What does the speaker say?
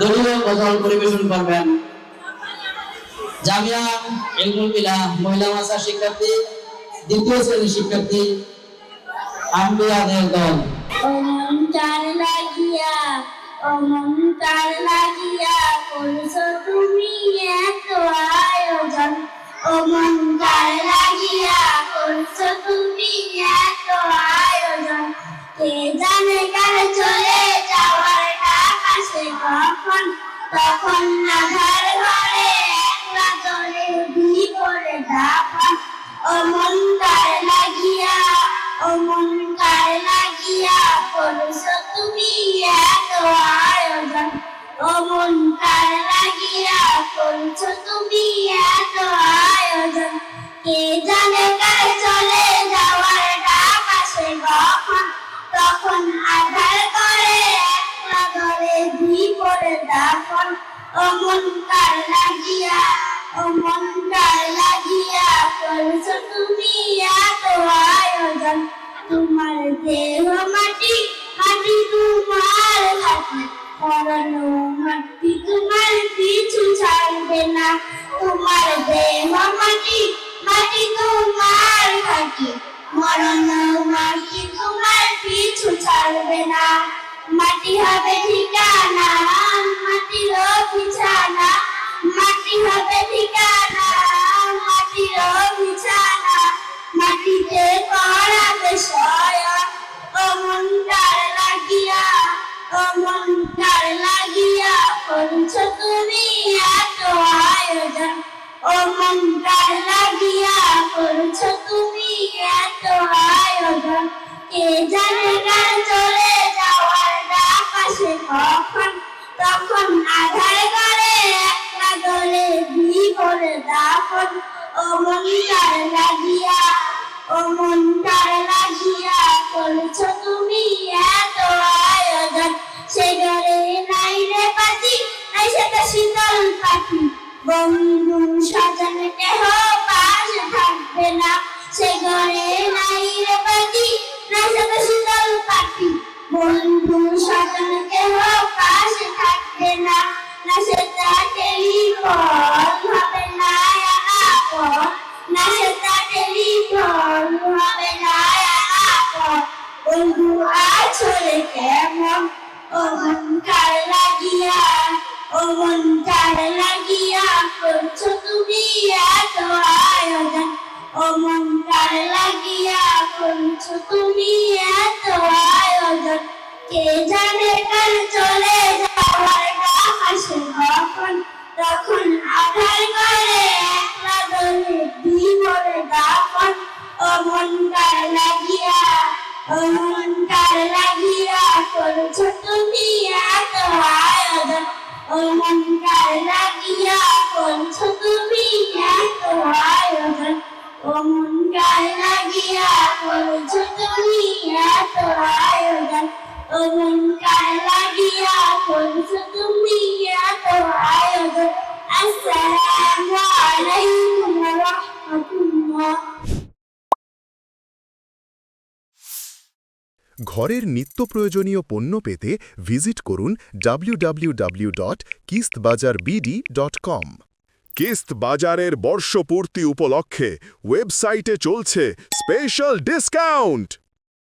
দলীয় গজল পরিবেশন করবেন। জামিয়া ইলমুল মিলা মহিলা মাসা শিক্ষার্থী, দ্বিতীয় শ্রেণির শিক্ষার্থী, আম্বিয়াদের দল। অমন কার লাগিয়া, অমন লাগিয়া করছ তুমি এত তখন আধার ঘরে একলা অমন কার লাগিয়া অমন কার লাগিয়া করছ তুমি এত আয়োজন। অমন কার লাগিয়া করছ তুমি এত দাফন অমন কার লাগিয়া অমন কার লাগিয়া, করছ তুমি এত আয়োজন। তোমার দেহ মাটি মাটি তোমার হাতি পরানো মাটি তোমার পিছু ছাড়বে না। তোমার দেহ মাটি মাটি তোমার হাতি মরণ মাটি তোমার পিছু ছাড়বে না। মাটি হবে মাটির বিছানা মাটি হবে ঠিকানা, মাটির বিছানা মাটিতে করাবে শয়ন অমন কার লাগিয়া অমন কার লাগিয়া করছ তুমি এত আয়োজন। অমন কার কার লাগিয়া অমন কার লাগিয়া করছ তুমি এত আয়োজন সে ঘরে নাই রে পাতি নাই সেটা শীতল পাখি বন্ধু সাজান কেহ পাশে থাকবে না সে ঘরে নাই রে পাতি নাই সেটা শীতল পাখি বন্ধু সাজান কেহ পাশে থাকবে না না সেটা টেলিফোন অমন কার লাগিয়া অমন কার লাগিয়া, করছ তুমি এত আয়োজন। অমন কার লাগিয়া, করছ তুমি এত আয়োজন। কে জানে কার চলে যাওয়ার ডাক আসে কখন? তখন আধার করে একলা দলে বিমরে দাফন অমন কার লাগিয়া অমন কার লাগিয়া, করছ তুমি আয়োজন অমন কার লাগিয়া করছ তুমি এত আয়োজন। অমন কার লাগিয়া করছ তুমি এত আয়োজন। অমন কার লাগিয়া করছ তুমি এত আয়োজন। আসসালামু আলাইকুম ওয়া রাহমাতুল্লাহ। ঘরের নিত্য প্রয়োজনীয় পণ্য পেতে ভিজিট করুন www.কিস্তবাজারবিডি.com কিস্ত বাজারের বর্ষপূর্তি উপলক্ষে ওয়েবসাইটে চলছে স্পেশাল ডিসকাউন্ট।